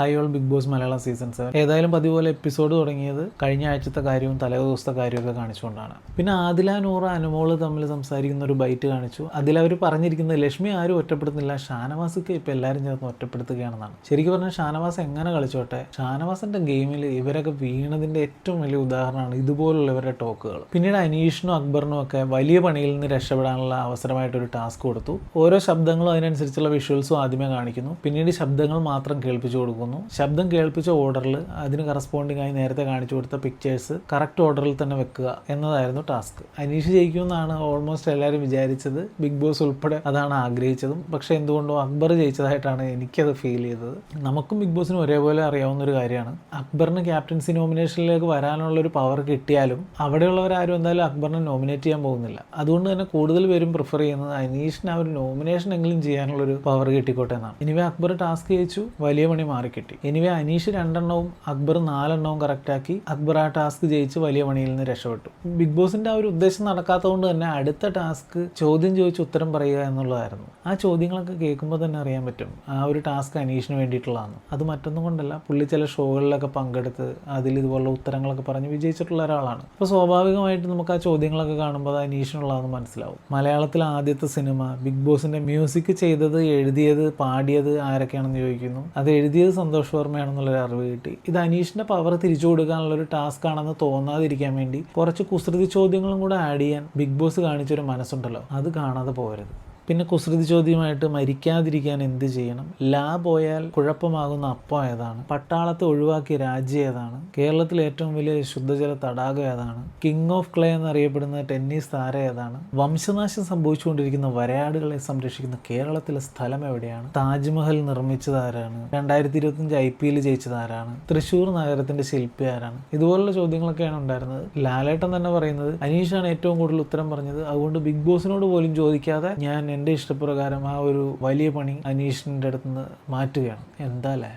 Hi all Bigg Boss Malayalam season seven ഏതായാലും പതിപോലെ episode തുടങ്ങിയത് കഴിഞ്ഞ ആഴ്ചത്തെ കാര്യവും തലേ ദിവസത്തെ കാര്യമൊക്കെ കാണിച്ചുകൊണ്ടാണ്. പിന്നെ ആദില നൂറ അനുമോൾ തമ്മിൽ സംസാരിക്കുന്ന ഒരു ബൈറ്റ് കാണിച്ചു. അതിൽ അവർ പറഞ്ഞിരിക്കുന്നത് ലക്ഷ്മി ആരും ഒറ്റപ്പെടുന്നില്ല ഷാനവാസൊക്കെ ഇപ്പം എല്ലാവരും ചേർന്ന് ഒറ്റപ്പെടുത്തുകയാണെന്നാണ്. ശരിക്കും പറഞ്ഞാൽ ഷാനവാസ് എങ്ങനെ കളിച്ചോട്ടെ? ഷാനവാസിന്റെ ഗെയിമിൽ ഇവരൊക്കെ വീണതിന്റെ ഏറ്റവും വലിയ ഉദാഹരണമാണ് ഇതുപോലുള്ള ഇവരുടെ ടോക്കുകൾ പിന്നീട് അനീഷിനും അക്ബറിനും ഒക്കെ വലിയ പണിയിൽ നിന്ന് രക്ഷപ്പെടാനുള്ള അവസരമായിട്ടൊരു ടാസ്ക് കൊടുത്തു. ഓരോ ശബ്ദങ്ങളും അതിനനുസരിച്ചുള്ള വിഷ്വൽസും ആദ്യമേ കാണിക്കുന്നു. പിന്നീട് ശബ്ദങ്ങൾ മാത്രം കേൾപ്പിച്ചു കൊടുക്കുന്നു. ശബ്ദം കേൾപ്പിച്ച ഓർഡറിൽ അതിന് കറസ്പോണ്ടിങ് ആയി നേരത്തെ കാണിച്ചു കൊടുത്ത പിക്ചേഴ്സ് കറക്റ്റ് ഓർഡറിൽ തന്നെ വെക്കുക എന്നതായിരുന്നു ടാസ്ക് അനീഷ് ജയിക്കുമെന്നാണ് ഓൾമോസ്റ്റ് എല്ലാവരും വിചാരിച്ചത്. ബിഗ് ബോസ് ഉൾപ്പെടെ അതാണ് ആഗ്രഹിച്ചതും. പക്ഷേ എന്തുകൊണ്ടോ അക്ബർ ജയിച്ചതായിട്ടാണ് എനിക്കത് ഫീൽ ചെയ്തത്. നമുക്കും ബിഗ് ബോസിനും ഒരേപോലെ അറിയാവുന്ന ഒരു കാര്യമാണ്. അക്ബറിന് ക്യാപ്റ്റൻസി നോമിനേഷനിലേക്ക് വരാനുള്ള ഒരു പവർ കിട്ടിയാലും അവിടെയുള്ളവരാരും എന്തായാലും അക്ബറിനെ നോമിനേറ്റ് ചെയ്യാൻ പോകുന്നില്ല. അതുകൊണ്ട് തന്നെ കൂടുതൽ പേരും പ്രിഫർ ചെയ്യുന്നത് അനീഷിന് ആ ഒരു നോമിനേഷൻ എങ്കിലും ചെയ്യാനുള്ള ഒരു പവർ കിട്ടിക്കോട്ടെ എന്നാണ്. ഇനിവേ അക്ബർ ടാസ്ക് ജയിച്ചു. വലിയ പണി മാറിക്കിട്ടി. ഇനിവേ അനീഷ് രണ്ടെണ്ണവും അക്ബർ നാലെണ്ണവും കറക്റ്റാക്കി അക്ബർ ആ ടാസ്ക് ജയിച്ച് വലിയ പണിയിൽ നിന്ന് രക്ഷപ്പെട്ടു. ബിഗ് ബോസിന്റെ ആ ഒരു ഉദ്ദേശം നടക്കാത്തതുകൊണ്ട് തന്നെ അടുത്ത ടാസ്ക് ചോദ്യം ചോദിച്ച് ഉത്തരം പറയുക എന്നുള്ളതായിരുന്നു. ആ ചോദ്യങ്ങളൊക്കെ കേൾക്കുമ്പോൾ തന്നെ അറിയാൻ പറ്റും. ആ ഒരു ടാസ്ക് അനീഷിന് വേണ്ടിയിട്ടുള്ളതാണ്. അത് മറ്റൊന്നും കൊണ്ടല്ല പുള്ളി ചില ഷോകളിലൊക്കെ പങ്കെടുത്ത് അതിൽ ഇതുപോലുള്ള ഉത്തരങ്ങളൊക്കെ പറഞ്ഞ് വിജയിച്ചിട്ടുള്ള ഒരാളാണ്. അപ്പോൾ സ്വാഭാവികമായിട്ട് നമുക്ക് ആ ചോദ്യങ്ങളൊക്കെ കാണുമ്പോൾ അത് അനീഷിനുള്ളതെന്ന് മനസ്സിലാവും. മലയാളത്തിലെ ആദ്യത്തെ സിനിമ ബിഗ് ബോസിന്റെ മ്യൂസിക് ചെയ്തത് എഴുതിയത് പാടിയത് ആരൊക്കെയാണെന്ന് ചോദിക്കുന്നു. അത് എഴുതിയത് സന്തോഷ് വർമ്മയാണെന്നുള്ളൊരു അറിവ് കിട്ടി. ഇത് അനീഷിന്റെ പവർ തിരിച്ചു കൊടുക്കാനുള്ള ഒരു ടാസ്ക് ആണെന്ന് തോന്നാതിരിക്കാൻ വേണ്ടി കുറച്ച് കുസൃതി ചോദ്യങ്ങളും കൂടെ ആഡ് ചെയ്യാൻ ബിഗ് ബോസ് കാണിച്ചൊരു മനസ്സുണ്ടല്ലോ. അത് കാണാതെ പോകരുത് പിന്നെ കുസൃതി ചോദ്യമായിട്ട് മരിക്കാതിരിക്കാൻ എന്ത് ചെയ്യണം? ലാ പോയാൽ കുഴപ്പമാകുന്ന അപ്പം ഏതാണ്? പട്ടാളത്തെ ഒഴിവാക്കിയ രാജ്യം ഏതാണ്? കേരളത്തിലെ ഏറ്റവും വലിയ ശുദ്ധജല തടാകം ഏതാണ്? കിങ് ഓഫ് ക്ലേ എന്നറിയപ്പെടുന്ന ടെന്നീസ് താരം ഏതാണ്? വംശനാശം സംഭവിച്ചുകൊണ്ടിരിക്കുന്ന വരയാടുകളെ സംരക്ഷിക്കുന്ന കേരളത്തിലെ സ്ഥലം എവിടെയാണ്? താജ്മഹൽ നിർമ്മിച്ചത് ആരാണ്? രണ്ടായിരത്തി ഇരുപത്തിയഞ്ച് ഐ പി എൽ ജയിച്ചത് ആരാണ്? തൃശ്ശൂർ നഗരത്തിന്റെ ശില്പി ആരാണ്? ഇതുപോലുള്ള ചോദ്യങ്ങളൊക്കെയാണ് ഉണ്ടായിരുന്നത്. ലാലേട്ടൻ തന്നെ പറയുന്നത് അനീഷാണ് ഏറ്റവും കൂടുതൽ ഉത്തരം പറഞ്ഞത്. അതുകൊണ്ട് ബിഗ് ബോസിനോട് പോലും ചോദിക്കാതെ ഞാൻ എന്റെ ഇഷ്ടപ്രകാരം ആ ഒരു വലിയ പണി അനീഷിന്റെ അടുത്ത് നിന്ന് മാറ്റുകയാണ്. എന്താ അല്ലേ?